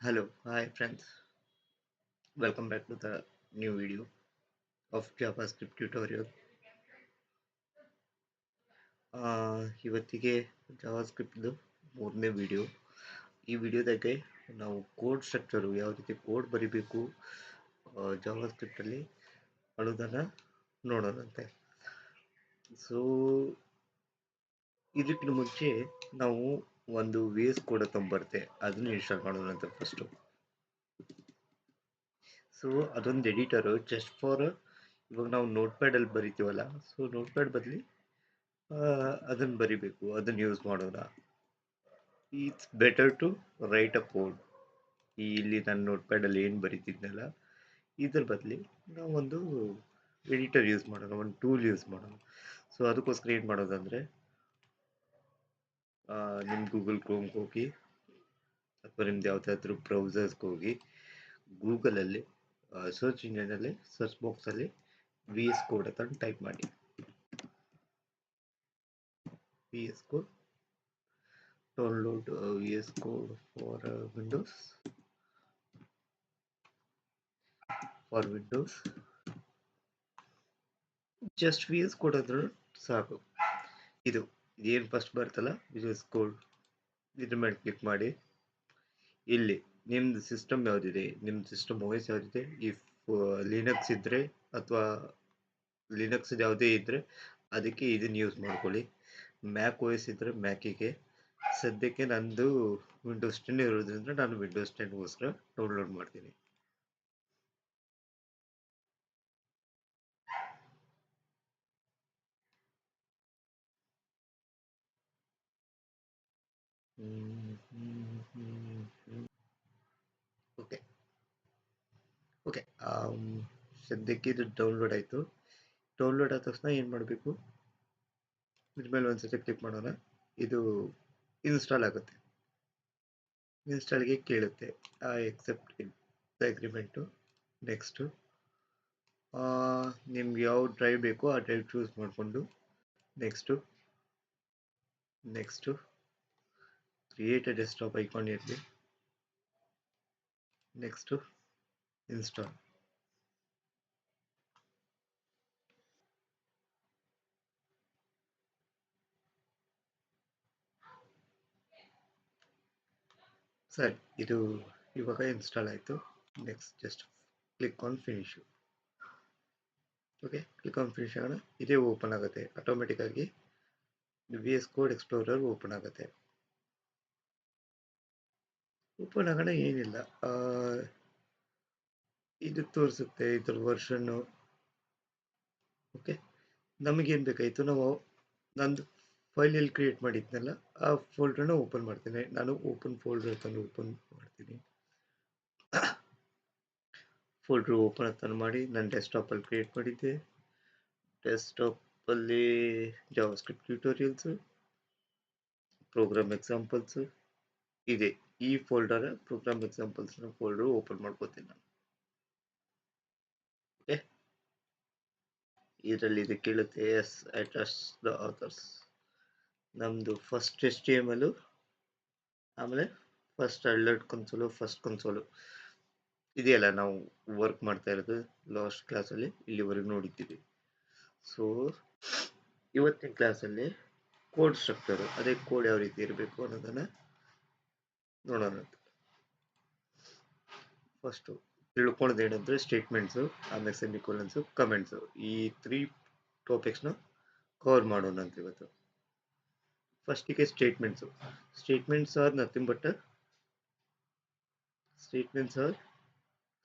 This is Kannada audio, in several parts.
Hello, hi friends. Welcome back to the new video of JavaScript tutorial. ಇವತ್ತಿಗೆ ಜಾವಾಸ್ಕ್ರಿಪ್ಟ್ದು ಮೂರನೇ ವಿಡಿಯೋ ಈ ವಿಡಿಯೋದಾಗೆ ನಾವು ಕೋಡ್ ಸ್ಟ್ರಕ್ಚರು ಯಾವ ರೀತಿ ಕೋಡ್ ಬರಿಬೇಕು ಜಾವಾಸ್ಕ್ರಿಪ್ಟಲ್ಲಿ ಅನ್ನೋದನ್ನು ನೋಡೋಣಂತೆ ಸೊ ಇದಕ್ಕಿಂತ ಮುಂಚೆ ನಾವು ಒಂದು ವೇಸ್ ಕೂಡ ಕೋಡ್ ಅದನ್ನ ಇನ್ಸ್ಟಾಲ್ ಅಂತ ಫಸ್ಟು ಸೊ ಅದೊಂದು ಎಡಿಟರು ಜಸ್ಟ್ ಫಾರ್ ಇವಾಗ ನಾವು ನೋಟ್ ಪ್ಯಾಡಲ್ಲಿ ಬರಿತೀವಲ್ಲ ಸೊ ನೋಟ್ ಪ್ಯಾಡ್ ಬದಲಿ ಅದನ್ನು ಬರಿಬೇಕು ಅದನ್ನು ಯೂಸ್ ಮಾಡೋಣ. It's better to write a code ಈ ಇಲ್ಲಿ ನಾನು ನೋಟ್ ಪ್ಯಾಡಲ್ಲಿ ಏನು ಬರಿತಿದ್ನಲ್ಲ, ಇದ್ರ ಬದಲಿ ನಾವೊಂದು ಎಡಿಟರ್ ಯೂಸ್ ಮಾಡೋಣ, ಒಂದು ಟೂಲ್ ಯೂಸ್ ಮಾಡೋಣ. ಸೊ ಅದಕ್ಕೋಸ್ಕರ ಏನು ಮಾಡೋದಂದರೆ ನಿಮ್ಮ ಗೂಗಲ್ ಕ್ರೋಮ್ಗೆ ಹೋಗಿ, ಅಥವಾ ನಿಮ್ದು ಯಾವುದಾದ್ರೂ ಬ್ರೌಸರ್ಸ್ಗೆ ಹೋಗಿ ಗೂಗಲಲ್ಲಿ ಸರ್ಚ್ ಇಂಜಿನಲ್ಲಿ ಸರ್ಚ್ ಬಾಕ್ಸಲ್ಲಿ ವಿ ಎಸ್ ಕೋಡ್ ಅಂತ ಟೈಪ್ ಮಾಡಿ. V S code download V S code for Windows for Windows just V S code ಅಂದ್ರೆ ಸಾಕು. ಇದು ಏನು ಫಸ್ಟ್ ಬರ್ತಲ್ಲ ವಿ ಎಸ್ ಕೋಡ್ ಇದ್ರ ಮೇಲೆ ಕ್ಲಿಕ್ ಮಾಡಿ. ಇಲ್ಲಿ ನಿಮ್ದು ಸಿಸ್ಟಮ್ ಯಾವುದಿದೆ? ನಿಮ್ಮ ಸಿಸ್ಟಮ್ ಓ ಎಸ್ ಯಾವುದಿದೆ? ಇಫ್ ಲಿನಕ್ಸ್ ಇದ್ದರೆ ಅಥವಾ ಲಿನಕ್ಸ್ ಯಾವುದೇ ಇದ್ದರೆ ಅದಕ್ಕೆ ಇದನ್ನು ಯೂಸ್ ಮಾಡ್ಕೊಳ್ಳಿ. ಮ್ಯಾಕ್ ಓ ಎಸ್ ಇದ್ದರೆ ಮ್ಯಾಕಿಗೆ ಸದ್ಯಕ್ಕೆ ನಂದು ವಿಂಡೋಸ್ ಟೆನ್ ಇರೋದ್ರಿಂದ ನಾನು ವಿಂಡೋಸ್ ಟೆನ್ಗೋಸ್ಕರ ಡೌನ್ಲೋಡ್ ಮಾಡ್ತೀನಿ. ಓಕೆ ಓಕೆ ಡೌನ್ಲೋಡ್ ಆಯಿತು. ಡೌನ್ಲೋಡ್ ಆದ ತಕ್ಷಣ ಏನು ಮಾಡಬೇಕು? ಇದ್ರ ಮೇಲೆ ಒಂದ್ಸತಿ ಕ್ಲಿಕ್ ಮಾಡೋಣ. ಇದು ಇನ್ಸ್ಟಾಲ್ ಆಗುತ್ತೆ. ಇನ್ಸ್ಟಾಲ್ಗೆ ಕೇಳುತ್ತೆ. ಎಕ್ಸೆಪ್ಟ್ ಅಗ್ರಿಮೆಂಟು ನೆಕ್ಸ್ಟು ನಿಮ್ಗೆ ಯಾವ ಡ್ರೈವ್ ಬೇಕೋ ಆ ಡ್ರೈವ್ ಚೂಸ್ ಮಾಡಿಕೊಂಡು. Next next create desktop desktop icon ಇರಲಿ ನೆಕ್ಸ್ಟು ಇನ್ಸ್ಟಾಲ್ ಸರಿ ಇದು ಇವಾಗ ಇನ್ಸ್ಟಾಲ್ ಆಯಿತು. Next just click on finish okay click on finish ಆಗೋಣ. ಇದೇ ಓಪನ್ ಆಗುತ್ತೆ. ಆಟೋಮೆಟಿಕ್ಕಾಗಿ V S code explorer open ಆಗುತ್ತೆ. ಓಪನ್ ಆಗೋಣ ಏನಿಲ್ಲ ಇದು ತೋರಿಸುತ್ತೆ ಇದ್ರ ವರ್ಷನ್ನು ಓಕೆ ನಮಗೇನು ಬೇಕಾಯಿತು? ನಾವು ನಂದು ಫೈಲ್ ಎಲ್ಲಿ ಕ್ರಿಯೇಟ್ ಮಾಡಿದ್ನಲ್ಲ, ಆ ಫೋಲ್ಡ್ರನ್ನ ಓಪನ್ ಮಾಡ್ತೀನಿ. ನಾನು ಓಪನ್ ಫೋಲ್ಡರ್ ತಂದು ಓಪನ್ ಮಾಡ್ತೀನಿ. ಫೋಲ್ಡ್ರ್ ಓಪನ್ ಅಂತ ಮಾಡಿ ನಾನು ಡೆಸ್ಕ್ಟಾಪಲ್ಲಿ ಕ್ರಿಯೇಟ್ ಮಾಡಿದ್ದೆ. ಡೆಸ್ಕ್ಟಾಪಲ್ಲಿ ಜಾವಾಸ್ಕ್ರಿಪ್ಟ್ ಟ್ಯೂಟೋರಿಯಲ್ಸು ಪ್ರೋಗ್ರಾಮ್ ಎಕ್ಸಾಂಪಲ್ಸು ಇದೆ. ಈ folder program examples folder open ಮಾಡ್ಕೋತೀನಿ ನಾನು. ಓಕೆ ಇದರಲ್ಲಿ ಇದು ಕೇಳುತ್ತೆ ಎಸ್ ಅಟ್ರಸ್ ದ ಆಥರ್ಸ್ ನಮ್ಮದು first S T M L ಆಮೇಲೆ first alert console first console ಇದೆಯಲ್ಲ, ನಾವು ವರ್ಕ್ ಮಾಡ್ತಾ ಇರೋದು ಲಾಸ್ಟ್ ಕ್ಲಾಸಲ್ಲಿ ಇಲ್ಲಿವರೆಗೂ ನೋಡಿದ್ದೀವಿ. ಸೊ ಇವತ್ತಿನ ಕ್ಲಾಸಲ್ಲಿ ಕೋಡ್ ಸ್ಟ್ರಕ್ಚರು ಅದೇ ಕೋಡ್ ಯಾವ ರೀತಿ ಇರಬೇಕು ಅನ್ನೋದನ್ನು ನೋಡೋಣ. ಫಸ್ಟು ತಿಳ್ಕೊಳ್ಳೋದು ಏನಂದರೆ ಸ್ಟೇಟ್ಮೆಂಟ್ಸು ಆಮೇಲೆ ಸೆಮಿಕೋಲನ್ಸು ಕಮೆಂಟ್ಸು ಈ ತ್ರೀ ಟಾಪಿಕ್ಸ್ನ ಕವರ್ ಮಾಡೋಣ ಅಂತ ಇವತ್ತು. ಫಸ್ಟಿಗೆ statements statements are nothing but statements are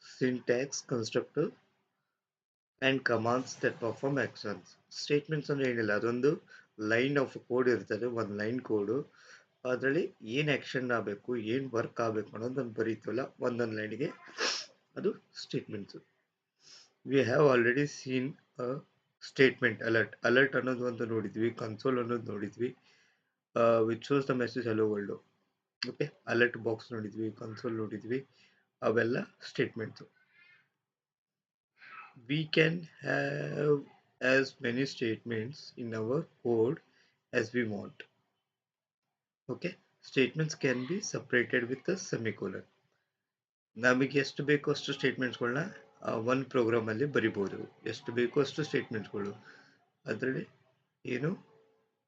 syntax construct and commands that perform actions statements ಅಂದರೆ ಏನಿಲ್ಲ, ಅದೊಂದು ಲೈನ್ ಆಫ್ ಕೋಡ್ ಇರ್ತದೆ, ಒಂದು ಲೈನ್ ಕೋಡು ಅದರಲ್ಲಿ ಏನು ಆ್ಯಕ್ಷನ್ ಆಗಬೇಕು, ಏನು ವರ್ಕ್ ಆಗಬೇಕು ಅನ್ನೋದನ್ನು ಬರೀತೀವಲ್ಲ ಒಂದೊಂದು ಲೈನಿಗೆ ಅದು statements we have already seen a statement alert alert ಅನ್ನೋದು ಒಂದು ನೋಡಿದ್ವಿ ಕನ್ಸೋಲ್ ಅನ್ನೋದು ನೋಡಿದ್ವಿ which shows the message hello world okay alert box ನೋಡಿದ್ವಿ ಕನ್ಸೋಲ್ ನೋಡಿದ್ವಿ, ಅವೆಲ್ಲ statements we can have as many statements in our code as we want. Okay? Statements can be separated with semicolon ನಮಗೆ ಎಷ್ಟು ಬೇಕೋ ಅಷ್ಟು ಸ್ಟೇಟ್ಮೆಂಟ್ಸ್ಗಳನ್ನ ಒಂದು ಪ್ರೋಗ್ರಾಮಲ್ಲಿ ಬರಿಬೋದು. ಎಷ್ಟು ಬೇಕೋ ಅಷ್ಟು ಸ್ಟೇಟ್ಮೆಂಟ್ಸ್ಗಳು ಅದರಲ್ಲಿ ಏನು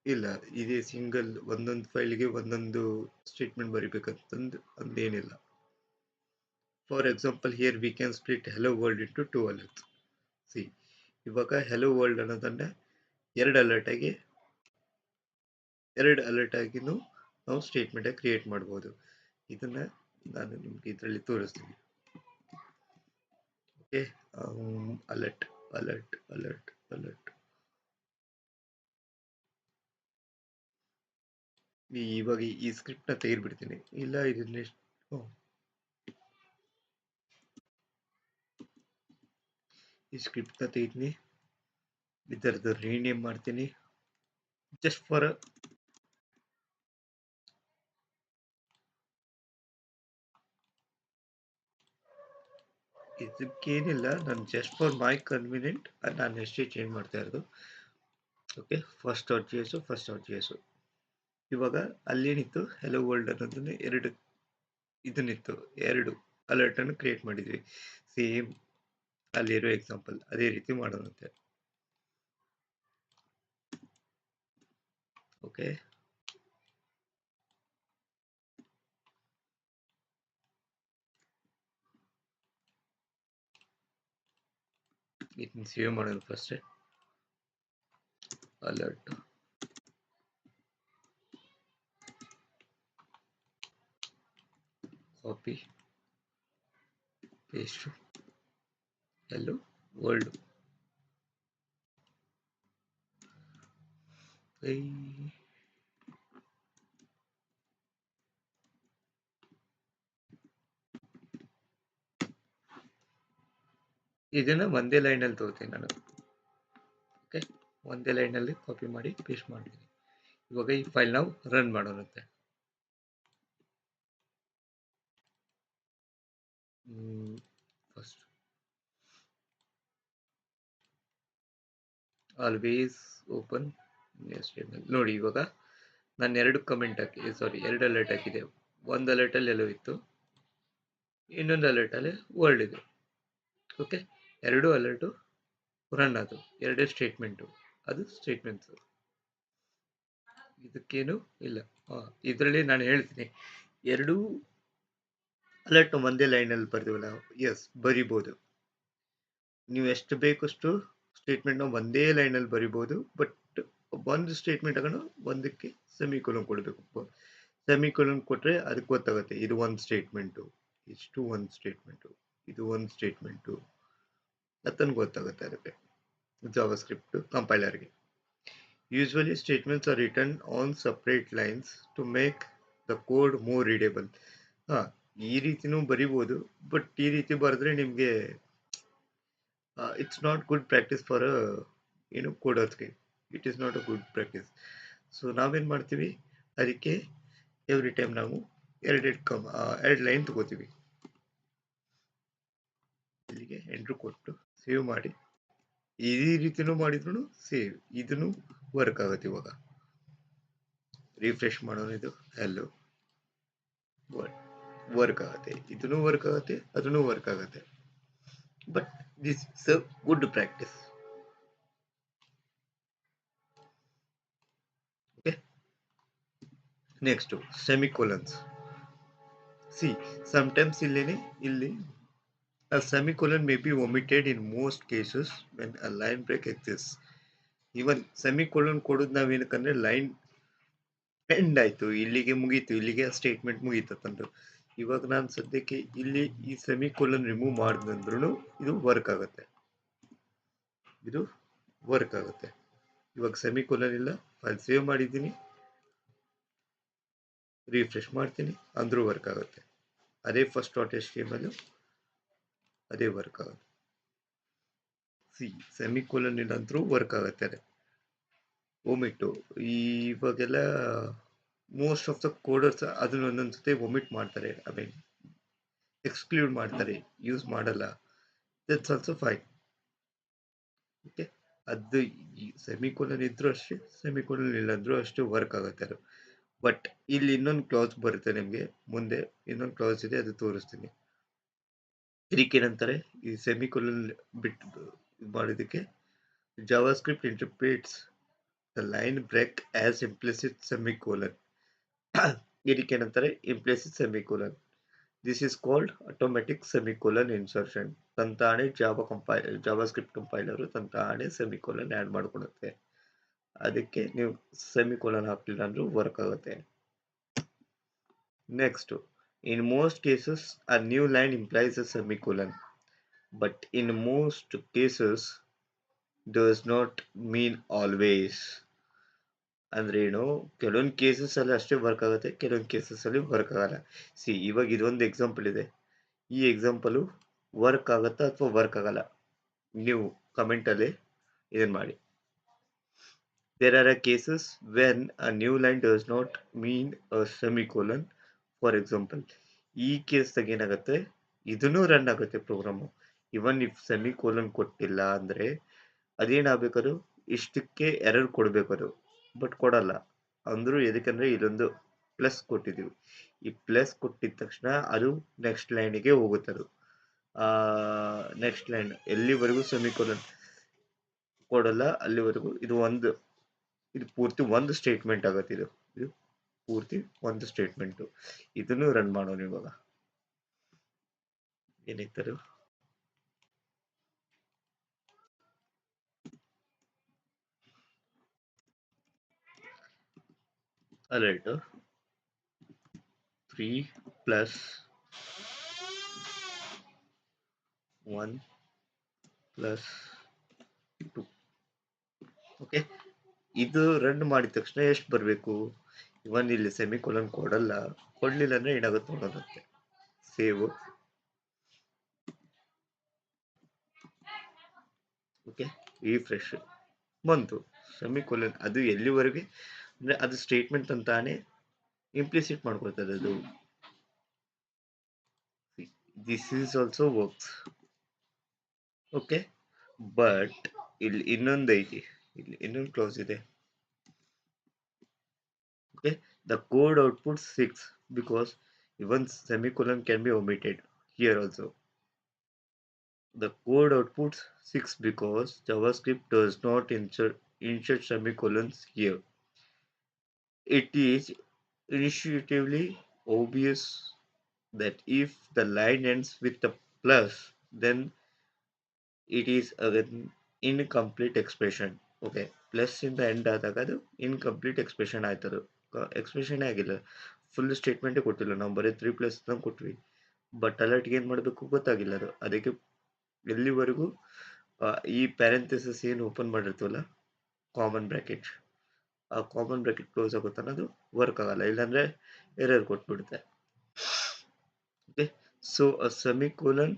ಇಲ್ಲ. ಇದೇ ಸಿಂಗಲ್ ಒಂದೊಂದು ಫೈಲ್ಗೆ ಒಂದೊಂದು ಸ್ಟೇಟ್ಮೆಂಟ್ ಬರಿಬೇಕಂತಂದು ಅಂದೇನಿಲ್ಲ. For example here we can split hello world into two alerts see ಇವಾಗ ಹೆಲೋ ವರ್ಲ್ಡ್ ಅನ್ನೋದನ್ನ ಎರಡು ಅಲರ್ಟ್ ಆಗಿ, ಎರಡು ಅಲರ್ಟ್ ಆಗಿನೂ ನಾವು ಸ್ಟೇಟ್ಮೆಂಟ್ ಕ್ರಿಯೇಟ್ ಮಾಡ್ಬೋದು. ಇದನ್ನ ನಾನು ನಿಮ್ಗೆ ಇದರಲ್ಲಿ ತೋರಿಸ್ತೀನಿ. Okay alert alert alert alert ಇವಾಗ ಈ ಸ್ಕ್ರಿಪ್ಟ್ ತೆಗೆದ್ಬಿಡ್ತೀನಿ. ಇಲ್ಲ ಇದನ್ನ ಈ ಸ್ಕ್ರಿಪ್ಟ್ ತೆಗಿತೀನಿ ಇದರದ್ದು ರೀನೇಮ್ ಮಾಡ್ತೀನಿ. ಜಸ್ಟ್ ಫಾರ್ ಇದಕ್ಕೇನಿಲ್ಲ ನಾನು ಜಸ್ಟ್ ಫಾರ್ ಮೈ ಕನ್ವೀನಿಯಂಟ್ ನಾನು ಎಷ್ಟೇ ಚೇಂಜ್ ಮಾಡ್ತಾ ಇರೋದು. Okay first dot G S first dot G S ಇವಾಗ ಅಲ್ಲೇನಿತ್ತು? ಹೆಲೋ ವರ್ಲ್ಡ್ ಅನ್ನೋದನ್ನು ಎರಡು, ಇದನ್ನಿತ್ತು, ಎರಡು ಅಲರ್ಟನ್ನು ಕ್ರಿಯೇಟ್ ಮಾಡಿದ್ವಿ. ಸೇಮ್ ಅಲ್ಲಿರೋ ಎಕ್ಸಾಂಪಲ್ ಅದೇ ರೀತಿ ಮಾಡೋಣಂತೆ. Okay in CV model first alert. Copy. Paste. Hello world. Hey. ಇದನ್ನ ಒಂದೇ ಲೈನಲ್ಲಿ ತಗೋತೀನಿ ನಾನು. ಓಕೆ ಒಂದೇ ಲೈನಲ್ಲಿ ಕಾಪಿ ಮಾಡಿ ಪೇಸ್ಟ್ ಮಾಡ್ತೀನಿ. ಇವಾಗ ಈ ಫೈಲ್ ನಾವು ರನ್ ಮಾಡೋಣಂತೆ. ಫಸ್ಟ್ ಆಲ್ವೇಸ್ ಓಪನ್ ನೋಡಿ, ಇವಾಗ ನಾನು ಎರಡು ಕಮೆಂಟ್ ಹಾಕಿ ಸಾರಿ ಎರಡು ಅಲರ್ಟ್ ಹಾಕಿದೆ. ಒಂದು ಅಲರ್ಟಲ್ಲಿ ಎಲ್ಲೋ ಇತ್ತು, ಇನ್ನೊಂದು ಅಲರ್ಟಲ್ಲಿ ವರ್ಲ್ಡ್ ಇದೆ. ಓಕೆ ಎರಡು ಅಲರ್ಟು ಅದು ಎರಡೇ ಸ್ಟೇಟ್ಮೆಂಟು ಅದು ಸ್ಟೇಟ್ಮೆಂಟ್ಸು ಇದಕ್ಕೇನು ಇಲ್ಲ. ಇದರಲ್ಲಿ ನಾನು ಹೇಳ್ತೀನಿ. ಎರಡೂ ಅಲರ್ಟ್ ಒಂದೇ ಲೈನಲ್ಲಿ ನಾವು. ಎಸ್ ಬರಿಬೋದು. ನೀವು ಎಷ್ಟು ಬೇಕಷ್ಟು ಸ್ಟೇಟ್ಮೆಂಟ್ನ ಒಂದೇ ಲೈನಲ್ಲಿ ಬರಿಬೋದು ಬಟ್ ಒಂದು ಸ್ಟೇಟ್ಮೆಂಟ್ ಆಗೋಣ ಒಂದಕ್ಕೆ ಸೆಮಿಕೋಲನ್ ಕೊಡಬೇಕು. ಸೆಮಿಕೋಲನ್ ಕೊಟ್ಟರೆ ಅದಕ್ಕೆ ಗೊತ್ತಾಗುತ್ತೆ. ಇದು ಒಂದು ಸ್ಟೇಟ್ಮೆಂಟು ಇಷ್ಟು ಒಂದು ಸ್ಟೇಟ್ಮೆಂಟು ಇದು ಒಂದು ಸ್ಟೇಟ್ಮೆಂಟು ಅದನ್ನು ಗೊತ್ತಾಗುತ್ತೆ ಅದಕ್ಕೆ JavaScript ಕಂಪೈಲರ್ಗೆ usually statements are written on separate lines to make the code more readable ಹಾಂ, ಈ ರೀತಿನೂ ಬರಿಬೋದು ಬಟ್ ಈ ರೀತಿ ಬರೆದ್ರೆ ನಿಮಗೆ it's not good practice for ಏನು ಕೋಡರ್ಸ್ಗೆ it is not a good practice so ನಾವೇನು ಮಾಡ್ತೀವಿ? ಅದಕ್ಕೆ ಎವ್ರಿ ಟೈಮ್ ನಾವು ಎರಡೆರಡು ಕಮ್ ಎರಡು ಲೈನ್ ತಗೋತೀವಿ. ಇಲ್ಲಿಗೆ ಎಂಟ್ರು ಕೊಟ್ಟು ಸೇವ್ ಮಾಡಿ. ಈ ರೀತಿನೂ ಮಾಡಿದ್ರು ಸೇವ್. ಇದನ್ನು ವರ್ಕ್ ಆಗುತ್ತೆ ಇವಾಗ. ರಿಫ್ರೆಶ್ ಮಾಡೋಣ ಇದು. ಎಲ್ಲೋ ವರ್ಕ್ ಆಗುತ್ತೆ. ಇದನ್ನು ವರ್ಕ್ ಆಗುತ್ತೆ, ಅದನ್ನು ವರ್ಕ್ ಆಗುತ್ತೆ. But this is a good practice okay next semicolons see sometimes ಇಲ್ಲೇನೆ, ಇಲ್ಲಿ A semicolon may be omitted in most cases when a line break exists. Even semicolon ಕೊಡೋದು ನಾವೇನಕ್ಕಂದ್ರೆ ಲೈನ್ ಎಂಡ್ ಆಯಿತು, ಇಲ್ಲಿಗೆ ಮುಗೀತು, ಇಲ್ಲಿಗೆ ಆ ಸ್ಟೇಟ್ಮೆಂಟ್ ಮುಗೀತಂದ್ರು ಇವಾಗ ನಾನು ಸದ್ಯಕ್ಕೆ ಇಲ್ಲಿ ಈ ಸೆಮಿಕೋಲನ್ ರಿಮೂವ್ ಮಾಡಿದಂದ್ರೂ ಇದು ವರ್ಕ್ ಆಗುತ್ತೆ. ಇದು ವರ್ಕ್ ಆಗುತ್ತೆ. ಇವಾಗ ಸೆಮಿಕೋಲನ್ ಇಲ್ಲ ಫೈಲ್ ಸೇವ್ ಮಾಡಿದ್ದೀನಿ. ರಿಫ್ರೆಶ್ ಮಾಡ್ತೀನಿ, ಅಂದರೂ ವರ್ಕ್ ಆಗುತ್ತೆ. ಅದೇ first dot S T M ಅದೇ ವರ್ಕ್ ಆಗುತ್ತೆ. ಸಿ ಸೆಮಿಕೋಲನ್ ಇಲ್ಲಂತರೂ ವರ್ಕ್ ಆಗುತ್ತೆ ಒಮಿಟು ಇವಾಗೆಲ್ಲ ಮೋಸ್ಟ್ ಆಫ್ ದ ಕೋಡರ್ಸ್ ಅದನ್ನ ಒಂದೊಂದು ಸತಿ ಒಮಿಟ್ ಮಾಡ್ತಾರೆ ಐ ಮೀನ್ ಎಕ್ಸ್ಕ್ಲೂಡ್ ಮಾಡ್ತಾರೆ ಯೂಸ್ ಮಾಡಲ್ಲ. ದಟ್ಸ್ ಆಲ್ಸೋ ಫೈನ್ ಓಕೆ ಅದು ಸೆಮಿಕೋಲನ್ ಇದ್ರೂ ಅಷ್ಟೇ ಸೆಮಿಕೋಲನ್ ಇಲ್ಲಂದ್ರೂ ಅಷ್ಟೇ ವರ್ಕ್ ಆಗುತ್ತೆ ಅದು. ಬಟ್ ಇಲ್ಲಿ ಇನ್ನೊಂದು ಕ್ಲಾಸ್ ಬರುತ್ತೆ ನಿಮಗೆ, ಮುಂದೆ ಇನ್ನೊಂದು ಕ್ಲಾಸ್ ಇದೆ, ಅದು ತೋರಿಸ್ತೀನಿ. ಇದಕ್ಕೇನಂತಾರೆ ಈ ಸೆಮಿಕೊಲನ್ ಬಿಟ್ಟು ಇದು ಮಾಡೋದಕ್ಕೆ JavaScript interprets the line break as implicit semicolon ಇದಕ್ಕೆ ಏನಂತಾರೆ implicit semicolon this is called automatic semicolon insertion ತಂತಾನೆ Java ಕಂಪೈ ಜಾವಾ ಸ್ಕ್ರಿಪ್ಟ್ ಕಂಪೈಲರು ತಂತಾನೆ ಸೆಮಿಕೋಲನ್ ಆ್ಯಡ್ ಮಾಡ್ಕೊಡುತ್ತೆ. ಅದಕ್ಕೆ ನೀವು ಸೆಮಿಕೋಲನ್ ಹಾಕ್ಲಿಲ್ಲ ಅಂದ್ರೂ ವರ್ಕ್ ಆಗುತ್ತೆ. Next in most cases, a new line implies a semicolon, but in most cases, does not mean always. ಅಂದ್ರೆ ಏನು ಕೆಲವೊಂದು ಕೇಸಸ್ ಅಲ್ಲಿ ಅಷ್ಟೇ ವರ್ಕ್ ಆಗುತ್ತೆ ಕೆಲವೊಂದು ಕೇಸಸ್ ಅಲ್ಲಿ ವರ್ಕ್ ಆಗಲ್ಲ. ಸಿ ಇವಾಗ ಇದೊಂದು ಎಕ್ಸಾಂಪಲ್ ಇದೆ. ಈ ಎಕ್ಸಾಂಪಲು ವರ್ಕ್ ಆಗುತ್ತಾ ಅಥವಾ ವರ್ಕ್ ಆಗಲ್ಲ? ನೀವು ಕಮೆಂಟ್ ಅಲ್ಲಿ ಇದನ್ನ ಮಾಡಿ. There are a cases when a new line does not mean a semicolon for example ಈ ಕೇಸ್ದಾಗ ಏನಾಗುತ್ತೆ? ಇದನ್ನು ರನ್ ಆಗುತ್ತೆ ಪ್ರೋಗ್ರಾಮು ಇವನ್ ಇಫ್ ಸೆಮಿಕೋಲನ್ ಕೊಟ್ಟಿಲ್ಲ ಅಂದ್ರೆ ಅದೇನಾಗಬೇಕದು? ಇಷ್ಟಕ್ಕೆ ಎರರ್ ಅದು ಬಟ್ ಕೊಡಲ್ಲ. ಅಂದ್ರು ಎದಕ್ಕಂದ್ರೆ ಇದೊಂದು ಪ್ಲಸ್ ಕೊಟ್ಟಿದ್ದೀವಿ. ಈ ಪ್ಲಸ್ ಕೊಟ್ಟಿದ ತಕ್ಷಣ ಅದು ನೆಕ್ಸ್ಟ್ ಲೈನಿಗೆ ಹೋಗುತ್ತೆ ಅದು ನೆಕ್ಸ್ಟ್ ಲೈನ್ ಎಲ್ಲಿವರೆಗೂ ಸೆಮಿಕೋಲನ್ ಕೊಡಲ್ಲ, ಅಲ್ಲಿವರೆಗೂ ಇದು ಒಂದು, ಇದು ಪೂರ್ತಿ ಒಂದು ಸ್ಟೇಟ್ಮೆಂಟ್ ಆಗುತ್ತೆ ಇದು. ಇದು ಪೂರ್ತಿ ಒಂದು ಸ್ಟೇಟ್ಮೆಂಟು ಇದನ್ನು ರನ್ ಮಾಡೋಣ ಇವಾಗ. ಏನಿತ್ತದು? alert 3 plus 1 plus 2 ಓಕೆ ಇದು ರನ್ ಮಾಡಿದ ತಕ್ಷಣ ಎಷ್ಟು ಬರಬೇಕು? ಇವನ್ ಇಲ್ಲಿ ಸೆಮಿಕೋಲನ್ ಕೊಡಲ್ಲ. ಕೊಡ್ಲಿಲ್ಲ ಅಂದ್ರೆ ಏನಾಗುತ್ತೆ ನೋಡೋದಂತೆ ಸೇವ್ ಓಕೆ ಈ ಫ್ರೆಶ್ ಬಂತು. ಸೆಮಿಕೋಲನ್ ಅದು ಎಲ್ಲಿವರೆಗೆ? ಅಂದ್ರೆ ಅದು ಸ್ಟೇಟ್ಮೆಂಟ್ ಅಂತಾನೆ ಇಂಪ್ಲಿಸಿಟ್ ಮಾಡ್ಕೊಳ್ತದೆ ಅದು. This is also works okay but ಇಲ್ಲಿ ಇನ್ನೊಂದು ಐತಿ ಇಲ್ಲಿ ಇನ್ನೊಂದು ಕ್ಲೋಸ್ ಇದೆ. Okay the code output six because even semicolon can be omitted here also the code outputs 6 because JavaScript does not insert, insert semicolons here. It is intuitively obvious that if the line ends with a plus, then it is an incomplete expression. Okay, plus in the end ಆದಾಗ ಅದು ಇನ್ಕಂಪ್ಲೀಟ್ ಎಕ್ಸ್ಪ್ರೆಷನ್ ಆಯ್ತದು ಎಕ್ಸ್ಪ್ರೆಷನ್ ಆಗಿಲ್ಲ. ಫುಲ್ ಸ್ಟೇಟ್ಮೆಂಟೇ ಕೊಟ್ಟಿಲ್ಲ. ನಾವು ಬರೀ ತ್ರೀ ಪ್ಲಸ್ ಕೊಟ್ವಿ. ಬಟ್ ಅಲರ್ಟ್ಗೆ ಏನು ಮಾಡಬೇಕು ಗೊತ್ತಾಗಿಲ್ಲ ಅದು. ಅದಕ್ಕೆ ಎಲ್ಲಿವರೆಗೂ ಈ ಪ್ಯಾರೆಂಥೆಸಿಸ್ ಏನು ಓಪನ್ ಮಾಡಿರ್ತೀವಲ್ಲ ಕಾಮನ್ ಬ್ರ್ಯಾಕೆಟ್ ಆ ಕಾಮನ್ ಬ್ರ್ಯಾಕೆಟ್ ಕ್ಲೋಸ್ ಆಗುತ್ತೆ ಅನ್ನೋದು ವರ್ಕ್ ಆಗಲ್ಲ. ಇಲ್ಲಾಂದರೆ error ಕೊಟ್ಬಿಡುತ್ತೆ. Okay so a semicolon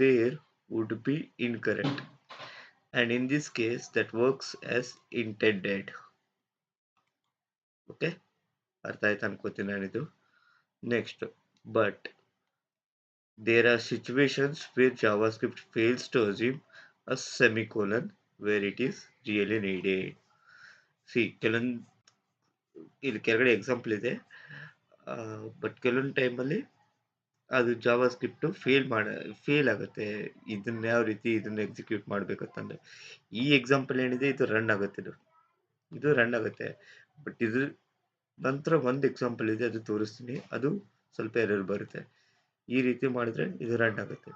there would be incorrect and in this case that works as intended. Okay ಅರ್ಥ ಆಯ್ತು ಅನ್ಕೋತೀನಿ ನಾನಿದು next but there are situations situations JavaScript fails to assume a semicolon where it is really needed see ಕೆಲವೊಂದು, ಇಲ್ಲಿ ಕೆಳಗಡೆ ಎಕ್ಸಾಂಪಲ್ ಇದೆ. ಬಟ್ ಕೆಲವೊಂದು ಟೈಮಲ್ಲಿ ಅದು ಜಾವಾ ಸ್ಕ್ರಿಪ್ಟು ಫೇಲ್ ಮಾಡ ಫೇಲ್ ಆಗುತ್ತೆ. ಇದನ್ನ ಯಾವ ರೀತಿ ಇದನ್ನ ಎಕ್ಸಿಕ್ಯೂಟ್ ಮಾಡ್ಬೇಕಂತಂದ್ರೆ, ಈ ಎಕ್ಸಾಂಪಲ್ ಏನಿದೆ, ಇದು ರನ್ ಆಗುತ್ತೆ ಇದು ರನ್ ಆಗುತ್ತೆ. ಬಟ್ ಇದು ನಂತರ ಒಂದು ಎಕ್ಸಾಂಪಲ್ ಇದೆ, ಅದು ತೋರಿಸ್ತೀನಿ. ಅದು ಸ್ವಲ್ಪ ಎರರ್ ಬರುತ್ತೆ. ಈ ರೀತಿ ಮಾಡಿದ್ರೆ ಇದು ರನ್ ಆಗುತ್ತೆ.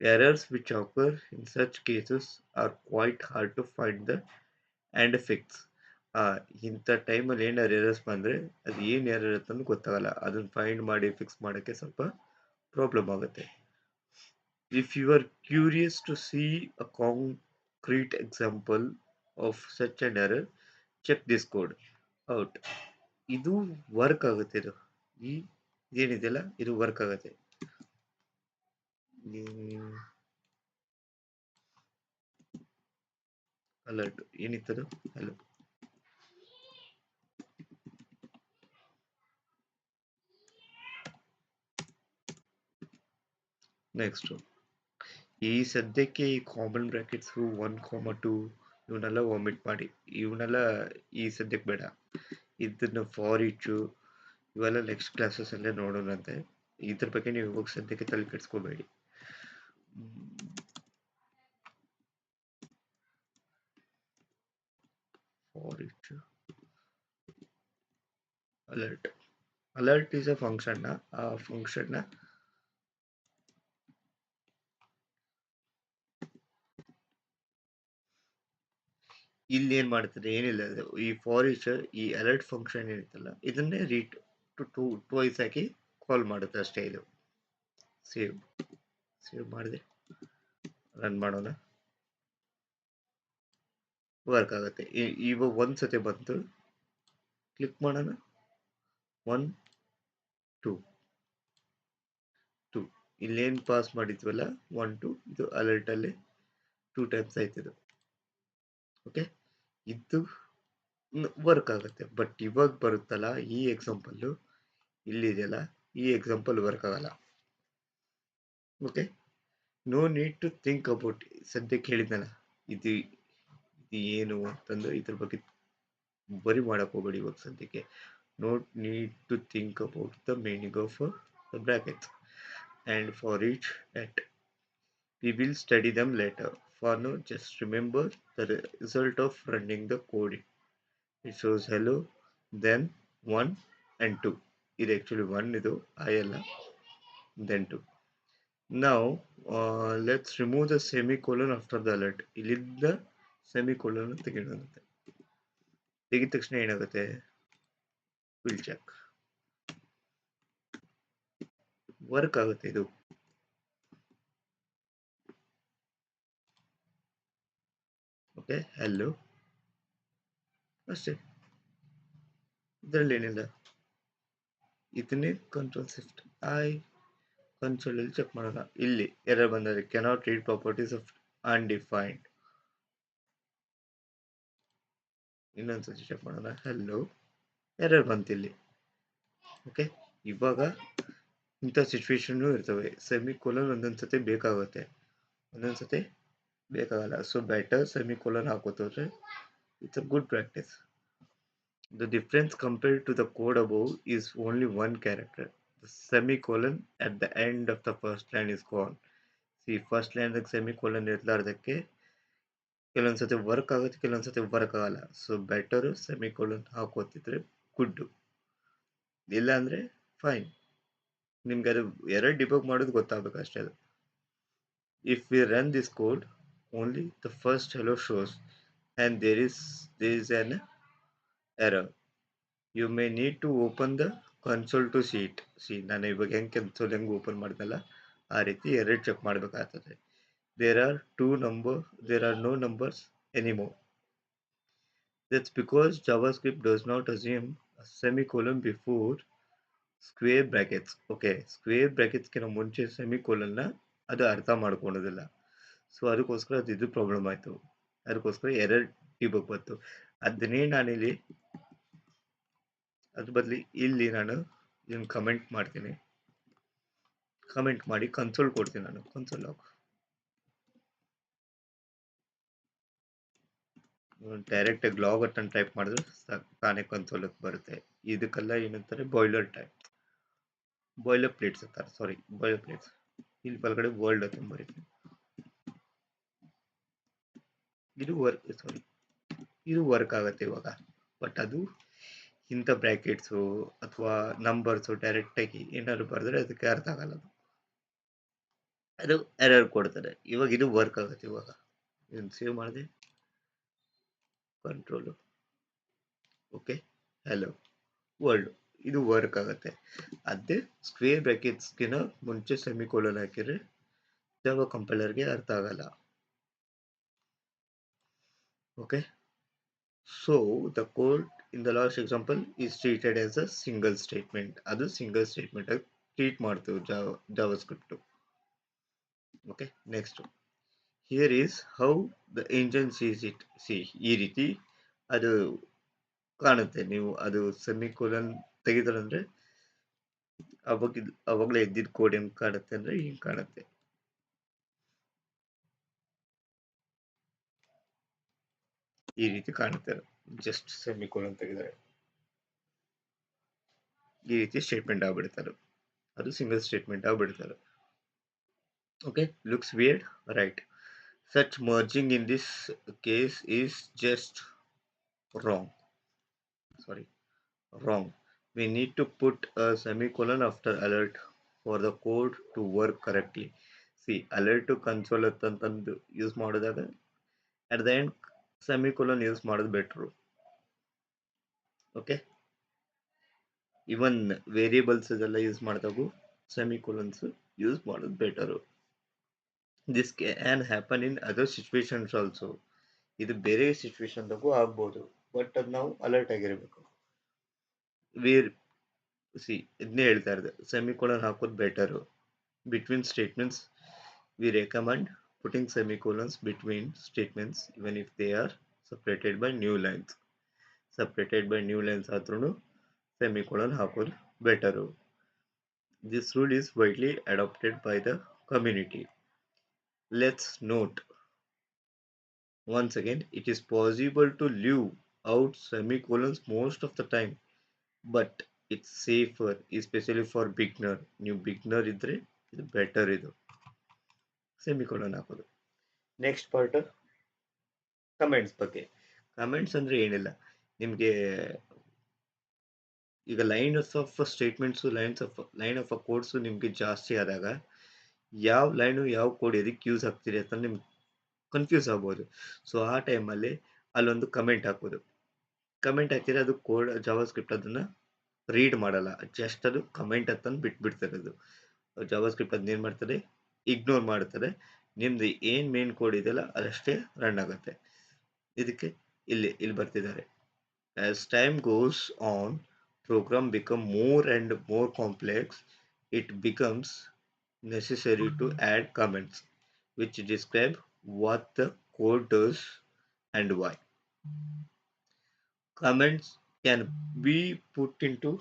Errors which occur in such cases are quite hard to find the and fix ಇಂಥ ಟೈಮಲ್ಲಿ ಏನಾರು ಎರರ್ಸ್ ಬಂದರೆ ಅದು ಏನು ಎರರ್ ಅಂತ ಗೊತ್ತಾಗಲ್ಲ. ಅದನ್ನು ಫೈಂಡ್ ಮಾಡಿ ಫಿಕ್ಸ್ ಮಾಡೋಕ್ಕೆ ಸ್ವಲ್ಪ ಪ್ರಾಬ್ಲಮ್ ಆಗುತ್ತೆ. If you are curious to see a concrete example of such and error check this code out ಇದು ವರ್ಕ್ ಆಗುತ್ತೆ ಇದು. ಈ ಏನಿದೆಯಲ್ಲ, ಇದು ವರ್ಕ್ ಆಗುತ್ತೆ. ಅಲರ್ಟ್ ಏನಿತ್ತದು? ಹಲೋ ನೆಕ್ಸ್ಟ್ ಈ ಸದ್ಯಕ್ಕೆ ಈ common brackets one comma two ಇವನ್ನೆಲ್ಲ ವಾಮಿಟ್ ಮಾಡಿ, ಇವನ್ನೆಲ್ಲ ಈ ಸದ್ಯಕ್ಕೆ ಬೇಡ. ಇದನ್ನು ಫಾರ್ ಇಚ್ಚು ಇವೆಲ್ಲ ನೆಕ್ಸ್ಟ್ ಕ್ಲಾಸಸ್ ಅಲ್ಲೇ ನೋಡೋಣಂತೆ ಇದ್ರ ಬಗ್ಗೆ ನೀವು ಇವಾಗ ಸದ್ಯಕ್ಕೆ ತಲೆ ಕೆಡಿಸ್ಕೋಬೇಡಿ. for each alert. alert is a function ನ ಆ function ನ ಇಲ್ಲಿ ಏನ್ ಮಾಡ್ತದೆ ಏನಿಲ್ಲ ಈ ಫಾರ್ ಈಚ್ ಈ ಅಲರ್ಟ್ ಫಂಕ್ಷನ್ ಏನಿತ್ತಲ್ಲ, ಇದನ್ನೇ ರೀಟ್ ಟು ಟು ಟ್ವೈಸ್ ಹಾಕಿ ಕಾಲ್ ಮಾಡುತ್ತೆ ಅಷ್ಟೇ ಇದು. ಸೇವ್ ಸೇವ್ ಮಾಡಿದೆ. ರನ್ ಮಾಡೋಣ. ವರ್ಕ್ ಆಗುತ್ತೆ. ಇವಾಗ ಒಂದು ಸತಿ ಬಂತು. ಕ್ಲಿಕ್ ಮಾಡೋಣ. ಒನ್ ಟೂ ಟೂ ಇಲ್ಲೇನು ಪಾಸ್ ಮಾಡಿದ್ವಲ್ಲ? ಒನ್ ಟು ಇದು ಅಲರ್ಟಲ್ಲಿ ಟೂ ಟೈಮ್ಸ್ ಆಯ್ತಿದು ಓಕೆ ಇದು ವರ್ಕ್ ಆಗುತ್ತೆ. ಬಟ್ ಇವಾಗ ಬರುತ್ತಲ್ಲ, ಈ ಎಕ್ಸಾಂಪಲ್ಲು ಇಲ್ಲಿದೆಯಲ್ಲ ಈ ಎಕ್ಸಾಂಪಲ್ ವರ್ಕ್ ಆಗಲ್ಲ. Okay no need to think about ಸದ್ಯಕ್ಕೆ ಹೇಳಿದ್ನಲ್ಲ, ಇದು ಇದು ಏನು ಅಂತಂದು ಇದ್ರ ಬಗ್ಗೆ ಬರಿ ಮಾಡಕ್ ಹೋಗ್ಬೇಡಿ ಇವಾಗ ಸದ್ಯಕ್ಕೆ. Not need to think about the meaning of the bracket and for each yet we will study them later. For now, just remember the result of running the code. It shows hello, then 1 and 2. It actually 1 ಇದು I ಅಲ್ಲ then 2. Now, uh, let's remove the semicolon after the alert. ಇಲ್ಲಿದ್ದ semicolon ತೆಗೆಯುತ್ತೆ ತೆಗೆದ ತಕ್ಷಣ ಏನಾಗುತ್ತೆ ವಿಲ್ ಚೆಕ್ ವರ್ಕ್ ಆಗುತ್ತೆ ಓಕೆ ಹಲೋ ಅಷ್ಟೇ. ಇದರಲ್ಲಿ ಏನಿಲ್ಲ. ಇದನ್ನೇ ಕಂಟ್ರೋಲ್ ಶಿಫ್ಟ್ ಐ ಕನ್ಸೋಲ್ ಅಲ್ಲಿ ಚೆಕ್ ಮಾಡೋಣ. ಇಲ್ಲಿ ಎರರ್ ಬಂದರೆ cannot read properties of undefined ಇನ್ನೊಂದ್ಸತಿ ಚೆಕ್ ಮಾಡೋಣ. ಹಲೋ ಎರರ್ ಬಂತು ಇಲ್ಲಿ. ಓಕೆ ಇವಾಗ ಇಂಥ ಸಿಚುವೇಶನ್ ಇರ್ತವೆ. ಸೆಮಿ ಕೋಲನ್ ಒಂದೊಂದ್ಸತಿ ಬೇಕಾಗುತ್ತೆ. ಒಂದೊಂದ್ಸತಿ ಬೇಕಾಗಲ್ಲ. So better semicolon ಹಾಕೋತವ್ರೆ it's a good practice the difference compared to the code above is only one character semicolon at the end of the first line is gone see first line semicolon ಇರ್ಲಾರ್ದಕ್ಕೆ ಕೆಲವೊಂದ್ಸತಿ ವರ್ಕ್ ಆಗುತ್ತೆ ಕೆಲವೊಂದ್ಸತಿ ವರ್ಕ್ ಆಗಲ್ಲ. ಸೊ ಬೆಟರ್ ಸೆಮಿ ಕೋಲನ್ ಹಾಕೋತಿದ್ರೆ ಗುಡ್ ಇಲ್ಲ ಅಂದ್ರೆ ಫೈನ್ ನಿಮ್ಗೆ ಅದು ಎರಡು ಡಿಬಗ್ ಮಾಡೋದು ಗೊತ್ತಾಗಬೇಕು ಅಷ್ಟೇ ಅದು. If we run this code only the first hello shows and there is there is an error you may need to open the console to see it see ನಾನು ivaga ಹೆಂಗೆ console ಹೆಂಗೆ open madidala aa ರೀತಿ ಎರಡು check ಮಾಡಬೇಕಾಗ್ತದೆ there are two number there are no numbers anymore that's because javascript does not assume a semicolon before square brackets square square okay square munche semicolon na ಅದು ಅರ್ಥ ಮಾಡ್ಕೊಳೋದಿಲ್ಲ ಸೊ ಅದಕ್ಕೋಸ್ಕರ ಅದು ಇದು ಪ್ರಾಬ್ಲಮ್ ಆಯಿತು. ಅದಕ್ಕೋಸ್ಕರ ಎರರ್ ಡಿಬಗ್ ಬಂತು. ಅದನ್ನೇ ನಾನಿಲ್ಲಿ, ಅದ್ರ ಬದಲಿ ಇಲ್ಲಿ ನಾನು ಇದನ್ನು ಕಮೆಂಟ್ ಮಾಡ್ತೀನಿ. ಕಮೆಂಟ್ ಮಾಡಿ ಕನ್ಸೋಲ್ ಕೊಡ್ತೀನಿ ನಾನು ಕನ್ಸೋಲ್ ಲಾಗ್ ಡೈರೆಕ್ಟಾಗಿ ಲಾಗ್ ಅಟನ್ ಟೈಪ್ ಮಾಡಿದ್ರೆ ತಾನೇ ಕನ್ಸೋಲಕ್ಕೆ ಬರುತ್ತೆ. ಇದಕ್ಕೆಲ್ಲ ಏನಂತಾರೆ ಬಾಯ್ಲರ್ ಟೈಪ್ ಬಾಯ್ಲರ್ ಪ್ಲೇಟ್ಸ್ ಅಂತಾರೆ ಸಾರಿ ಬಾಯ್ಲರ್ ಪ್ಲೇಟ್ಸ್ ಇಲ್ಲಿ ಬಲಗಡೆ ವರ್ಲ್ಡ್ ಅಂತ ಬರೀತೀನಿ. ಇದು ವರ್ಕ್ ಸಾರಿ ಇದು ವರ್ಕ್ ಆಗುತ್ತೆ ಇವಾಗ. ಬಟ್ ಅದು ಇಂಥ ಬ್ರ್ಯಾಕೆಟ್ಸು ಅಥವಾ ನಂಬರ್ಸು ಡೈರೆಕ್ಟಾಗಿ ಏನಾದ್ರು ಬರೆದ್ರೆ ಅದಕ್ಕೆ ಅರ್ಥ ಆಗಲ್ಲ ಅದು. ಅದು ಎರರ್ ಕೊಡ್ತಾರೆ ಇವಾಗ ಇದು ವರ್ಕ್ ಆಗುತ್ತೆ ಇವಾಗ. ಇದನ್ನು ಸೇವ್ ಮಾಡಿದೆ. ಕಂಟ್ರೋಲು ಓಕೆ ಹಲೋ ವರ್ಲ್ಡ್ ಇದು ವರ್ಕ್ ಆಗುತ್ತೆ. ಅದೇ ಸ್ಕ್ವೇರ್ ಬ್ರ್ಯಾಕೆಟ್ಸ್ಗಿನ ಮುಂಚೆ ಸೆಮಿಕೋಲನ್ ಹಾಕಿದ್ರೆ ಜಾವ ಕಂಪೈಲರ್ಗೆ ಅರ್ಥ ಆಗಲ್ಲ. Okay so the code in the last example is treated as a single statement ಅದು ಟ್ರೀಟ್ ಮಾಡ್ತೀವಿ Java JavaScript okay next here is how the engine sees it see ಈ ರೀತಿ ಅದು ಕಾಣುತ್ತೆ. ನೀವು ಅದು ಸೆಮಿಕೋಲನ್ ತೆಗೆದ್ರಂದ್ರೆ ಅವಾಗ ಅವಾಗಲೇ ಎದ್ದಿದ್ದ ಕೋಡ್ ಹೆಂಗ್ ಕಾಣುತ್ತೆ ಅಂದರೆ ಹಿಂಗೆ ಕಾಣುತ್ತೆ. ಈ ರೀತಿ ಕಾಣುತ್ತೆ. ಜಸ್ಟ್ ಸೆಮಿಕೋಲನ್ ತೆಗೆದರೆ. ಈ ರೀತಿ ಸ್ಟೇಟ್ಮೆಂಟ್ ಆಗ್ಬಿಡ್ತಾರೆ. ಅದು ಸಿಂಗಲ್ ಸ್ಟೇಟ್ಮೆಂಟ್ ಆಗ್ಬಿಡ್ತಾರೆ. Okay looks weird right such merging in this case is just wrong sorry wrong We need to put a semicolon after alert for the code to work correctly. See, alert to console ಅಂತಂದು ಯೂಸ್ ಮಾಡಿದಾಗ at the end semicolon use ಮಾಡೋದು ಬೆಟ್ರು ಓಕೆ ಇವನ್ ವೇರಿಯೇಬಲ್ಸ್ ಇದೆಲ್ಲ ಯೂಸ್ ಮಾಡಿದಾಗು ಸೆಮಿಕೊಲನ್ಸ್ ಯೂಸ್ ಮಾಡೋದು better this can happen in other situations also ಇದು ಬೇರೆ ಸಿಚುವೇಶನ್ದಾಗೂ ಆಗ್ಬೋದು. ಬಟ್ ಅದು ನಾವು ಅಲರ್ಟ್ ಆಗಿರಬೇಕು. ವೇರ್ ಸಿ ಇದನ್ನೇ ಹೇಳ್ತಾ ಇರೋದು. ಸೆಮಿಕೊಲನ್ ಹಾಕೋದು better between statements we recommend putting semicolons between statements even if they are separated by new lines separated by new lines ಆದ್ರೂ semicolon ಹಾಕೋದು better this rule is widely adopted by the community let's note once again it is possible to leave out semicolons most of the time but it's safer especially for beginner ನೀವು beginner ಇದ್ರೆ ಇದು ಬೆಟರ್ ಇದು ಸೆಮಿಕೋಲನ್ ಹಾಕೋದು. ನೆಕ್ಸ್ಟ್ ಪಾರ್ಟ್ ಕಮೆಂಟ್ಸ್ ಬಗ್ಗೆ. ಕಮೆಂಟ್ಸ್ ಅಂದ್ರೆ ಏನಿಲ್ಲ. ನಿಮಗೆ ಈಗ lines of statements lines of line of codes ನಿಮಗೆ ಜಾಸ್ತಿ ಆದಾಗ ಯಾವ ಲೈನು ಯಾವ ಕೋಡ್ ಎದಕ್ಕೆ ಯೂಸ್ ಆಗ್ತಿದೆ ಅಂತ ನಿಮ್ಗೆ ಕನ್ಫ್ಯೂಸ್ ಆಗ್ಬೋದು. ಸೊ ಆ ಟೈಮಲ್ಲಿ ಅಲ್ಲೊಂದು ಕಮೆಂಟ್ ಹಾಕೋದು. ಕಮೆಂಟ್ ಹಾಕಿದರೆ ಅದು ಕೋಡ್ ಜಾವಾ ಸ್ಕ್ರಿಪ್ಟ್ ಅದನ್ನು ರೀಡ್ ಮಾಡಲ್ಲ. ಜಸ್ಟ್ ಅದು ಕಮೆಂಟ್ ಅಂತ ಬಿಟ್ಬಿಡ್ತಾರೆ ಅದು ಜಾವಾ ಸ್ಕ್ರಿಪ್ಟ್ ಅದನ್ನ ಏನು ಮಾಡ್ತಾರೆ? ಇಗ್ನೋರ್ ಮಾಡ್ತಾರೆ ನಿಮ್ದು ಏನು ಮೇನ್ ಕೋಡ್ ಇದೆಯಲ್ಲ ಅದಷ್ಟೇ ರನ್ ಆಗುತ್ತೆ ಇದಕ್ಕೆ ಇಲ್ಲಿ ಇಲ್ಲಿ ಬರ್ತಿದ್ದಾರೆ as time goes on program become more and more complex it becomes necessary to add comments which describe what the code does and why. Comments can be put into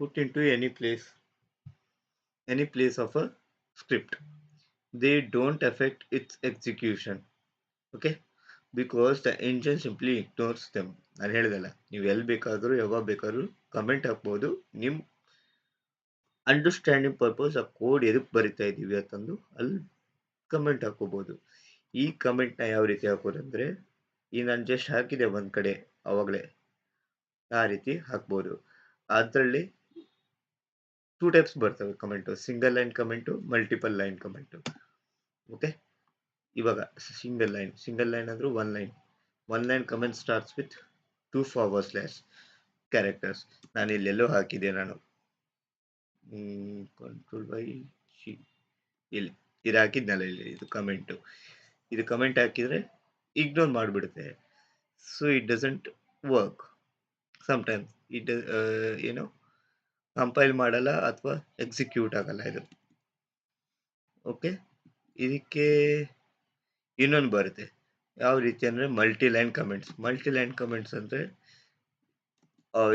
put into any place any place of a script. They don't affect its execution. Okay? Because the engine simply ignores them. ನಾನು ಹೇಳಿದಲ್ಲ, ನೀವು ಎಲ್ಲಿ ಬೇಕಾದರೂ, ಯಾವಾಗ ಬೇಕಾದರೂ ಕಮೆಂಟ್ ಹಾಕ್ಬೋದು ನಿಮ್ಮ ಅಂಡರ್ಸ್ಟ್ಯಾಂಡಿಂಗ್ ಪರ್ಪಸ್ ಆ ಕೋಡ್ ಎದಕ್ಕೆ ಬರಿತಾ ಇದ್ದೀವಿ ಅಂತಂದು ಅಲ್ಲಿ ಕಮೆಂಟ್ ಹಾಕೋಬೋದು ಈ ಕಮೆಂಟ್ನ ಯಾವ ರೀತಿ ಹಾಕೋದಂದರೆ ಈ ನಾನು ಜಸ್ಟ್ ಹಾಕಿದೆ ಒಂದು ಕಡೆ, ಅವಾಗಲೇ ಆ ರೀತಿ ಹಾಕ್ಬೋದು ಅದರಲ್ಲಿ ಟೂ ಟೈಪ್ಸ್ ಬರ್ತವೆ comment single line comment multiple line comment okay ಇವಾಗ ಸಿಂಗಲ್ ಲೈನ್ ಸಿಂಗಲ್ ಲೈನ್ ಅಂದ್ರೆ one line one line comment starts with two forward slash characters ನಾನು ಇಲ್ಲೆಲ್ಲೋ ಹಾಕಿದೆ ನಾನು. ಕಂಟ್ರೋಲ್ ಬೈ ಶಿ ಇಲ್ಲಿ ಇದು ಹಾಕಿದ್ನಲ್ಲ ಇಲ್ಲಿ, ಇದು ಕಮೆಂಟು ಇದು ಕಮೆಂಟ್ ಹಾಕಿದರೆ ignore ಮಾಡಿಬಿಡುತ್ತೆ. So it doesn't work sometimes it ಏನು ಕಂಪೈಲ್ ಮಾಡಲ್ಲ ಅಥವಾ ಎಕ್ಸಿಕ್ಯೂಟ್ ಆಗಲ್ಲ ಇದು. ಓಕೆ? ಇದಕ್ಕೆ ಇನ್ನೊಂದು ಬರುತ್ತೆ. ಯಾವ ರೀತಿ ಅಂದರೆ multi line comments multi line comments ಅಂದರೆ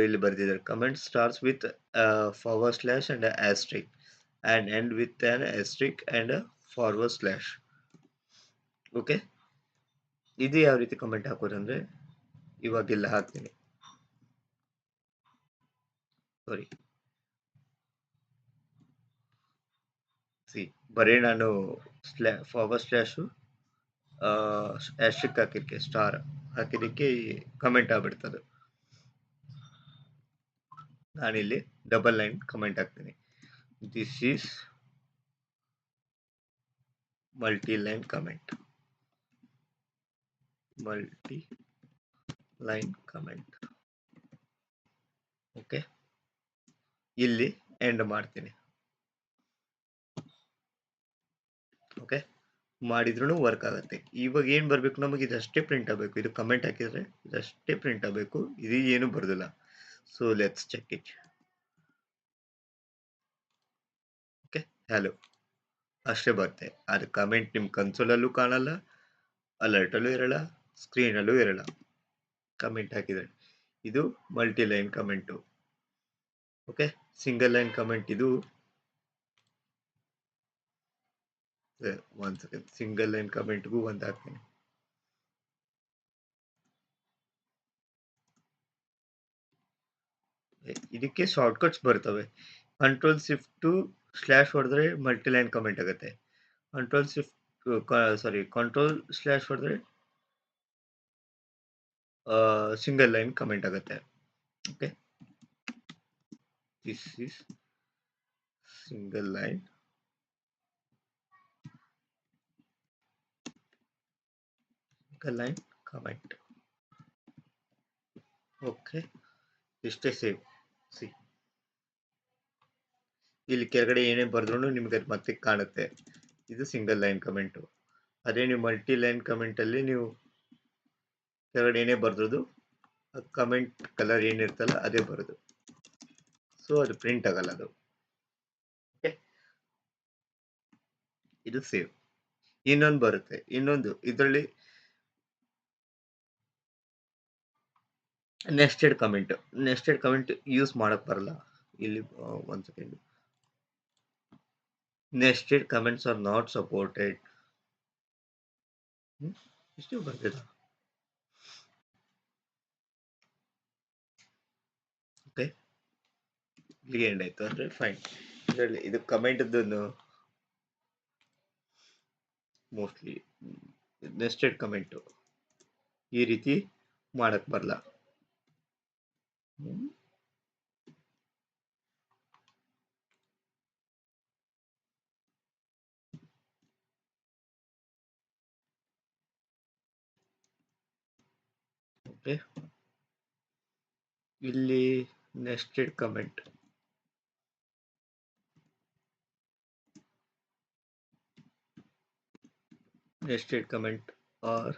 ಇಲ್ಲಿ ಬರೆದಿದ್ದಾರೆ. Comment starts with forward slash and asterisk and end with an asterisk and forward slash okay? ಇದು ಯಾವ ರೀತಿ ಕಮೆಂಟ್ ಹಾಕೋದಂದ್ರೆ ಇವಾಗೆಲ್ಲ ಹಾಕ್ತೀನಿ. ಸಾರಿ ಸಿ ಬರೀ ನಾನು ಸ್ಲ್ಯಾ ಫಾರ್ವರ್ಡ್ ಸ್ಲ್ಯಾಶು ಆಸ್ಟ್ರಿಕ್ ಹಾಕಿದ್ದಕ್ಕೆ ಸ್ಟಾರ್ ಹಾಕಿದ್ದಕ್ಕೆ ಕಮೆಂಟ್ ಆಗ್ಬಿಡ್ತದೆ. ನಾನಿಲ್ಲಿ ಡಬಲ್ ಲೈನ್ ಕಮೆಂಟ್ ಹಾಕ್ತೀನಿ. This is multi line comment multi line comment okay ಇಲ್ಲಿ ಎಂಡ್ ಮಾಡ್ತೀನಿ. ಓಕೆ? ಮಾಡಿದ್ರೂ ವರ್ಕ್ ಆಗುತ್ತೆ. ಇವಾಗ ಏನು ಬರಬೇಕು ನಮಗೆ? ಇದಷ್ಟೇ ಪ್ರಿಂಟ್ ಆಗಬೇಕು. ಇದು ಕಮೆಂಟ್ ಹಾಕಿದರೆ ಇದಷ್ಟೇ ಪ್ರಿಂಟ್ ಆಗಬೇಕು. ಇದು ಏನು ಬರೋದಿಲ್ಲ. So let's check it okay hello ಅಷ್ಟೇ ಬರುತ್ತೆ. ಅದು ಕಮೆಂಟ್ ನಿಮ್ಮ ಕನ್ಸೋಲಲ್ಲೂ ಕಾಣಲ್ಲ ಅಲರ್ಟಲ್ಲೂ ಇರಲ್ಲ ಸ್ಕ್ರೀನಲ್ಲೂ ಇರಲ್ಲ. ಕಮೆಂಟ್ ಹಾಕಿದರೆ. ಇದು multi line comment okay single line comment ಇದು ಒನ್ ಸೆಕೆಂಡ್ ಸಿಂಗಲ್ ಲೈನ್ ಕಮೆಂಟ್ಗೂ ಒಂದು ಹಾಕ್ತೀನಿ ಇದಕ್ಕೆ ಶಾರ್ಟ್ಕಟ್ಸ್ ಬರ್ತವೆ ಕಂಟ್ರೋಲ್ ಶಿಫ್ಟ್ ಟು ಸ್ಲ್ಯಾಶ್ ಹೊಡೆದ್ರೆ ಮಲ್ಟಿ ಲೈನ್ ಕಮೆಂಟ್ ಆಗುತ್ತೆ control shift sorry control slash ಹೊಡೆದ್ರೆ ಸಿಂಗಲ್ ಲೈನ್ ಕಮೆಂಟ್ ಆಗುತ್ತೆ okay this is single line line comment okay ಇಷ್ಟೇ ಸೇವ್ ಸಿ ಇಲ್ಲಿ ಕೆಳಗಡೆ ಏನೇ ಬರೆದ್ರು ನಿಮಗೆ ಮತ್ತೆ ಕಾಣುತ್ತೆ. ಇದು ಸಿಂಗಲ್ ಲೈನ್ ಕಮೆಂಟು ಅದೇ ನೀವು ಮಲ್ಟಿ ಲೈನ್ ಕಮೆಂಟಲ್ಲಿ ನೀವು ಕೆಳಗಡೆ ಏನೇ ಬರೆದ್ರದು ಕಮೆಂಟ್ ಕಲರ್ ಏನಿರ್ತಲ್ಲ ಅದೇ ಬರೋದು. ಸೊ ಅದು ಪ್ರಿಂಟ್ ಆಗಲ್ಲ ಅದು. ಓಕೆ ಇದು ಸೇವ್ ಇನ್ನೊಂದು ಬರುತ್ತೆ. ಇನ್ನೊಂದು, ಇದರಲ್ಲಿ nested comment nested comment use ಮಾಡಕ್ ಬರಲ್ಲ. ಇಲ್ಲಿ ಒಂದು second nested comments are not supported ಇಷ್ಟು ಬರ್ತಿಲ್ಲ ಓಕೆ ಇಲ್ಲಿ ಎಂಡ್ ಆಯ್ತು ಅಂದ್ರೆ ಫೈನ್ ಇದರಲ್ಲಿ, ಇದು ಕಮೆಂಟ್ ಮೋಸ್ಟ್ಲಿ ನೆಸ್ಟೆಡ್ ಕಮೆಂಟು ಈ ರೀತಿ ಮಾಡಕ್ ಬರಲ್ಲ. ಓಕೆ ಇಲ್ಲಿ nested comment nested comment are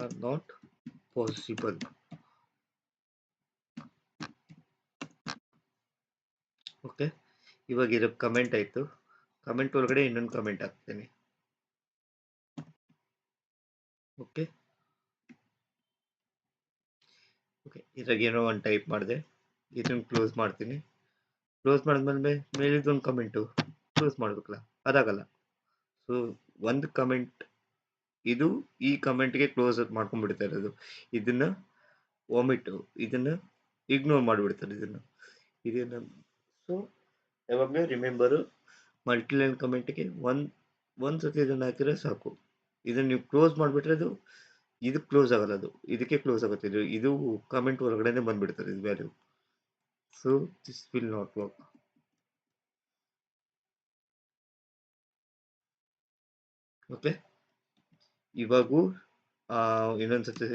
are not possible. Okay ಇವಾಗ ಇರೋ ಕಮೆಂಟ್ ಆಯಿತು. ಕಮೆಂಟ್ ಒಳಗಡೆ ಇನ್ನೊಂದು ಕಮೆಂಟ್ ಹಾಕ್ತೇನೆ. ಓಕೆ ಓಕೆ ಇದ್ರಾಗ ಏನೋ ಒಂದು ಟೈಪ್ ಮಾಡಿದೆ. ಇದನ್ನು ಕ್ಲೋಸ್ ಮಾಡ್ತೀನಿ. ಕ್ಲೋಸ್ ಮಾಡಿದ್ಮೇಲೆ ಮೇಲಿದ್ದೊಂದು ಕಮೆಂಟು ಕ್ಲೋಸ್ ಮಾಡ್ಬೇಕಲ್ಲ? ಅದಾಗಲ್ಲ. ಸೊ ಒಂದು ಕಮೆಂಟ್ ಇದು ಈ ಕಮೆಂಟ್ಗೆ ಕ್ಲೋಸ್ ಮಾಡ್ಕೊಂಡ್ಬಿಡ್ತಾ ಇರೋದು. ಇದನ್ನ ವಾಮಿಟ್ ಇದನ್ನ ಇಗ್ನೋರ್ ಮಾಡಿಬಿಡ್ತಾರೆ ಇದನ್ನ. ಇದನ್ನ ಸೊ ಯಾವಾಗಲೂ ರಿಮೆಂಬರು ಮಲ್ಟಿಲೈನ್ ಕಮೆಂಟ್ಗೆ ಒಂದು ಒಂದು ಸತಿ ಇದನ್ನ ಹಾಕಿದ್ರೆ ಸಾಕು. ಇದನ್ನ ನೀವು ಕ್ಲೋಸ್ ಮಾಡಿಬಿಟ್ರೆ ಅದು, ಇದು ಕ್ಲೋಸ್ ಆಗಲ್ಲ ಅದು. ಇದಕ್ಕೆ ಕ್ಲೋಸ್ ಆಗುತ್ತೆ. ಇದು ಇದು ಕಮೆಂಟ್ ಹೊರಗಡೆನೆ ಬಂದ್ಬಿಡ್ತಾರೆ ಇದು value so this will not work okay ಇವಾಗೂ ಇನ್ನೊಂದ್ಸತಿ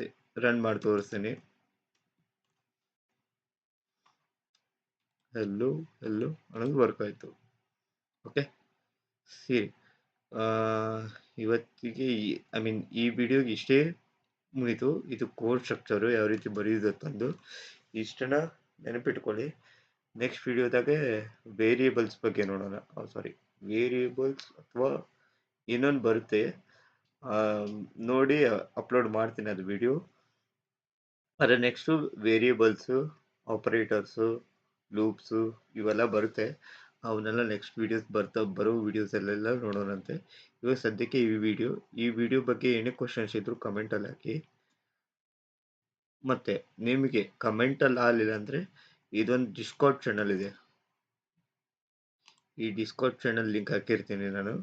ರನ್ ಮಾಡಿ ತೋರಿಸ್ತೀನಿ. ಎಲ್ಲೋ ಎಲ್ಲೋ ಅನ್ನೋದು ವರ್ಕ್ ಆಯಿತು. ಓಕೆ ಸರಿ ಇವತ್ತಿಗೆ ಐ ಮೀನ್ ಈ ವಿಡಿಯೋಗೆ ಇಷ್ಟೇ ಮುಗಿತು. ಇದು ಕೋಡ್ ಸ್ಟ್ರಕ್ಚರು ಯಾವ ರೀತಿ ಬರೆಯೋದು ತಂದು ಇಷ್ಟನ್ನ ನೆನಪಿಟ್ಕೊಳ್ಳಿ. ನೆಕ್ಸ್ಟ್ ವಿಡಿಯೋದಾಗೆ ವೇರಿಯೇಬಲ್ಸ್ ಬಗ್ಗೆ ನೋಡೋಣ. ಸಾರಿ ವೇರಿಯೇಬಲ್ಸ್ ಅಥವಾ ಇನ್ನೊಂದು ಬರುತ್ತೆ. ನೋಡಿ ಅಪ್ಲೋಡ್ ಮಾಡ್ತೀನಿ ಅದು ವಿಡಿಯೋ ಅದರ ನೆಕ್ಸ್ಟು ವೇರಿಯೇಬಲ್ಸು ಆಪರೇಟರ್ಸು ಲೂಪ್ಸು ಇವೆಲ್ಲ ಬರುತ್ತೆ. ಅವನ್ನೆಲ್ಲ ನೆಕ್ಸ್ಟ್ ವೀಡಿಯೋಸ್ ಬರ್ತಾ ಬರೋ ವೀಡಿಯೋಸಲ್ಲೆಲ್ಲ ನೋಡೋಣಂತೆ. ಇವಾಗ ಸದ್ಯಕ್ಕೆ ಈ ವಿಡಿಯೋ ಈ ವಿಡಿಯೋ ಬಗ್ಗೆ ಏನೇ ಕ್ವಶನ್ಸ್ ಇದ್ರು ಕಮೆಂಟಲ್ಲಿ ಹಾಕಿ. ಮತ್ತು ನಿಮಗೆ ಕಮೆಂಟಲ್ಲಿ ಆಗಲಿಲ್ಲ ಅಂದರೆ ಇದೊಂದು ಡಿಸ್ಕೌಟ್ ಚಾನಲ್ ಇದೆ. ಈ ಡಿಸ್ಕೌಟ್ ಚಾನಲ್ ಲಿಂಕ್ ಹಾಕಿರ್ತೀನಿ ನಾನು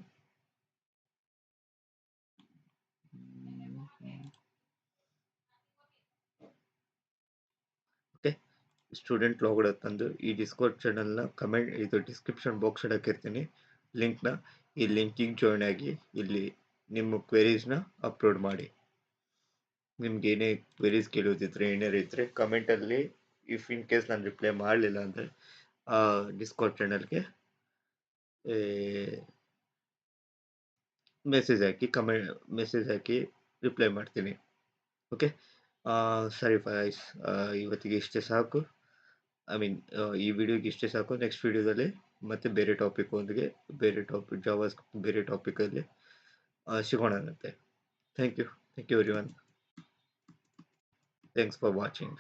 ಓಕೆ ಸ್ಟೂಡೆಂಟ್ ಲಾಗೌಟ್ ತಂದು ಈ ಡಿಸ್ಕೌಟ್ ಚಾನಲ್ನ ಕಮೆಂಟ್ ಇದು ಡಿಸ್ಕ್ರಿಪ್ಷನ್ ಬಾಕ್ಸ್ ಹಾಕಿರ್ತೀನಿ. ಲಿಂಕ್ನ ಈ ಲಿಂಕಿಗೆ ಜಾಯ್ನ್ ಆಗಿ ಇಲ್ಲಿ ನಿಮ್ಮ ಕ್ವೆರೀಸ್ನ ಅಪ್ಲೋಡ್ ಮಾಡಿ. ನಿಮ್ಗೆ ಏನೇ ಕ್ವೆರೀಸ್ ಕೇಳೋದಿದ್ರೆ, ಏನಾರು ಇದ್ದರೆ ಕಮೆಂಟಲ್ಲಿ ಇಫ್ ಇನ್ ಕೇಸ್ ನಾನು ರಿಪ್ಲೈ ಮಾಡಲಿಲ್ಲ ಅಂದರೆ ಆ ಡಿಸ್ಕೌಟ್ ಚಾನಲ್ಗೆ ಮೆಸೇಜ್ ಹಾಕಿ ಕಮೆಂಟ್ ಮೆಸೇಜ್ ಹಾಕಿ ರಿಪ್ಲೈ ಮಾಡ್ತೀನಿ. ಓಕೆ ಸರಿ ಫೈಸ್ ಇವತ್ತಿಗೆ ಇಷ್ಟೇ ಸಾಕು. ಐ ಮೀನ್ ಈ ವಿಡಿಯೋಗೆ ಇಷ್ಟೇ ಸಾಕು. ನೆಕ್ಸ್ಟ್ ವಿಡಿಯೋದಲ್ಲಿ ಮತ್ತೆ ಬೇರೆ ಟಾಪಿಕ್ ಒಂದಿಗೆ, ಬೇರೆ ಟಾಪಿಕ್ ಜಾವಾಸ್ ಬೇರೆ ಟಾಪಿಕಲ್ಲಿ ಸಿಗೋಣಂತೆ thank you thank you everyone thanks for watching